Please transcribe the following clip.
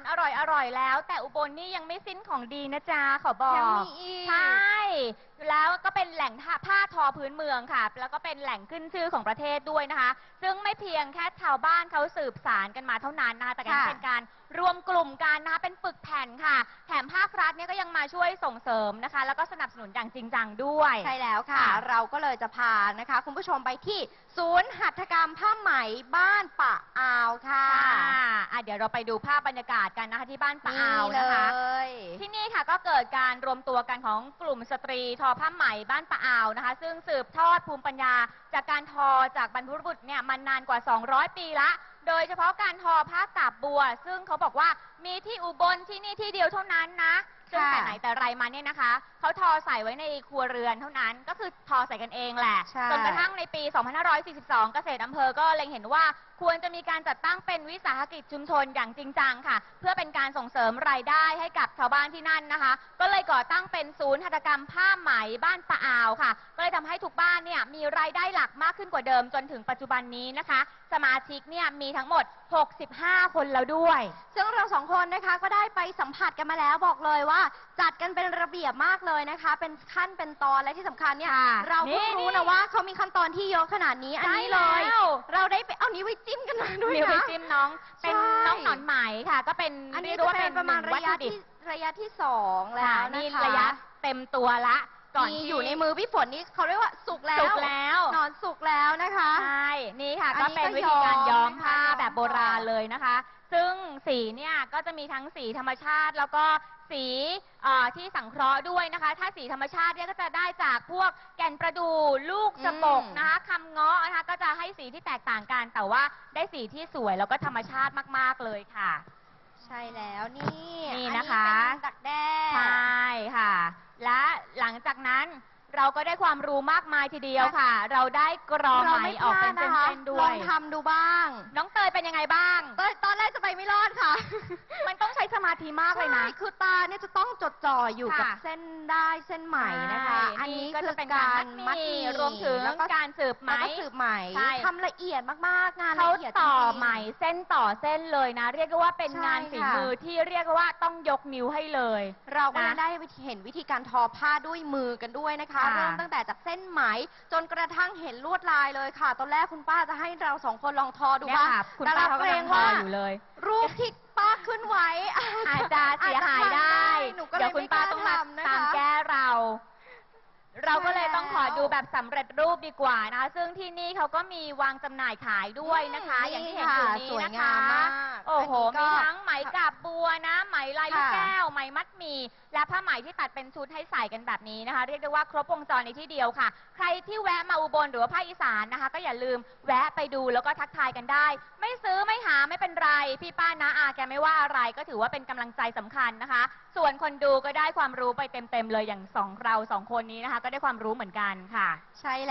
ารอร่อยอร่อยๆแล้ว แต่อุบลนี่ยังไม่สิ้นของดีนะจ๊ะขอบอกยังมีอีก ใช่ แล้วก็เป็นแหล่งผ้าทอพื้นเมืองค่ะ แล้วก็เป็นแหล่งขึ้นชื่อของประเทศด้วยนะคะ ซึ่งไม่เพียงแค่ชาวบ้านเขาสืบสารกันมาเท่านั้นนะคะแต่ยังค่ะเป็นการรวมกลุ่มกันนะคะเป็นปึกแผ่นค่ะ แถมภาครัฐเนี่ยก็ยังมาช่วยส่งเสริมนะคะ แล้วก็สนับสนุนอย่างจริงจังด้วย ใช่แล้วค่ะค่ะเราก็เลยจะพานะคะ คุณผู้ชมไปที่ศูนย์หัตถกรรมผ้าไหมบ้านปะอาวค่ะค่ะอะเดี๋ยวเราไปดูภาพบรรยากาศกันนะคะที่บ้านปะอาวเลนะคะยที่นี่ค่ะก็เกิดการรวมตัวกันของกลุ่มสตรีทอผ้าไหมบ้านปะอาวนะคะ ซึ่งสืบทอดภูมิปัญญา จากการทอจากบรรพบุรุษเนี่ยมานานกว่า 200 ปีละ โดยเฉพาะการทอผ้ากาบบัว ซึ่งเขาบอกว่ามีที่อุบลที่นี่ที่เดียวเท่านั้นนะ ซึ่งค่ะแต่ไหนแต่ไรมาเนี่ยนะคะ เขาทอใส่ไว้ในครัวเรือนเท่านั้น ก็คือทอใส่กันเองแหละ ใช่ จนกระทั่งในปี 2542 เกษตรอำเภอก็เล็งเห็นว่าควรจะมีการจัดตั้งเป็นวิสาหกิจชุมชนอย่างจริงจังค่ะ เพื่อเป็นการส่งเสริมรายได้ให้กับชาวบ้านที่นั่นนะคะ ก็เลยก่อตั้งเป็นศูนย์หัตถกรรมผ้าไหมบ้านปะอาวค่ะ ก็เลยทำให้ทุกบ้านเนี่ยมีรายได้หลักมากขึ้นกว่าเดิมจนถึงปัจจุบันนี้นะคะ สมาชิกเนี่ยมีทั้งหมด 65 คนแล้วด้วย ซึ่งเราสองคนนะคะก็ได้ ไปสัมผัสกันมาแล้วบอกเลยว่า จัดกันเป็นระเบียบมากเลยนะคะ เป็นขั้นเป็นตอนและที่สำคัญเนี่ย ค่ะเราเพิ่งนี่รู้นะว่าเขามีขั้นตอนที่เยอะขนาดนี้อันนี้เลยใช่แล้ว เราได้ไปเอานิ้วไปจิ้มกันมาด้วยมิวไปนะ จิ้มน้องเป็นใช่น้องหนอนไหมค่ะ ก็เป็นอันนี้เรียกจะว่าเป็เป็นนประมาณหนึ่งระยะวัตถุดิที่บระยะที่สองแล้ค่ะวนะคะนี่ระยะเต็มตัวละ ก่อนนี่ที่อยู่ในมือพี่ฝนนี่เขาเรียกว่าสุกแล้วสุกแล้วนอนสุกแล้วนะคะ ใช่ นี่ค่ะ อันก็นี้เป็นก็วิธีการย้ย้ออมมนะคะผ้าย้อม แบบโบราณก่อนเลยนะคะ ซึ่งสีเนี่ยก็จะมีทั้งสีธรรมชาติ แล้วก็สีเอ่อที่สังเคราะห์ด้วยนะคะ ถ้าสีธรรมชาติเนี่ยก็จะได้จากพวกแก่นประดูลูกสะบกอืม นะคะคำเงาะนะคะก็จะให้สีที่แตกต่างกัน แต่ว่าได้สีที่สวยแล้วก็ธรรมชาติมากๆเลยค่ะ ใช่แล้วนี่นี่อันะคะเป็นดักแด้ ใช่ค่ะ และหลังจากนั้น เราก็ได้ความรู้มากมายทีเดียวค่ะ เราได้กรอไหมเราไม่ออกพลาเป็ดนนะคะเส้นๆด้ลวอย งทำดูบ้าง น้องเตยเป็นยังไงบ้างตอนตอนแรก จะไปไม่รอดค่ะ มันต้องใช้สมาธิมากเลยนะ ใช่คือตาเนี่ยจะต้องจดจ่ออยู่กับค่ะเส้นได้เส้นไหมนะคะ ใช่อันนี้ก็คืจะอเป็นกาการรมัมัดดหหมี่มี่รวมถึงแล้วก็การสืบไหมแล้วก็สืบไหมใช่ ทำละเอียดมากๆงานเขาละเอียดต่อจริงๆ ไหมเส้นต่อเส้นเลยนะ เรียกได้ว่าเป็นใช่งานฝีค่ะ มือที่เรียกว่าต้องยกนิ้วให้เลย เราก็นะยังได้เห็นวิธีการทอผ้าด้วยมือกันด้วยนะคะ ค่ะ เริ่มตั้งแต่จากเส้นไหม จนกระทั่งเห็นลวดลายเลยค่ะ ตอนแรกคุณป้าจะให้เราสองคนลองทอดูเนี่ยบ้างค่ะคุณแต่ป้าเราเขาเกรกำลังงทอว่า อยู่เลยรูปที่ป้าขึ้นไว้อาจจะเสียหายได้ หนูก็เลเดี๋ยยวคุณป้าต้องมาไกล้ทำนะคะตามแก้เรา เราก็เลยต้องขอใช่แล้วดูแบบสำเร็จรูปดีกว่านะคะซึ่งที่นี่เขาก็มีวางจำหน่ายขายด้วยนะคะ อืมอย่างที่เห็นอยู่นี่นี้ค่ะนะสวยคะงามมากโอ้โห อันนี้ก็ มีทั้งไหมกาบบัวนะไหม ลายลูกแก้วไหมมัดหมี่และผ้าไหมที่ตัดเป็นชุดให้ใส่กันแบบนี้นะคะ เรียกได้ว่าครบวงจรในที่เดียวค่ะ ใครที่แวะมาอุบลหรือว่าภาคอีสานนะคะ ก็อย่าลืมแวะไปดูแล้วก็ทักทายกันได้ ไม่ซื้อไม่หาไม่เป็นไร พี่ป้านาอาแกไม่ว่าอะไร ก็ถือว่าเป็นกำลังใจสำคัญนะคะ ส่วนคนดูก็ได้ความรู้ไปเต็มๆเลยอย่างสองเราสองคนนี้นะคะ ก็ได้ความรู้เหมือนกันค่ะ ใช่แล้ว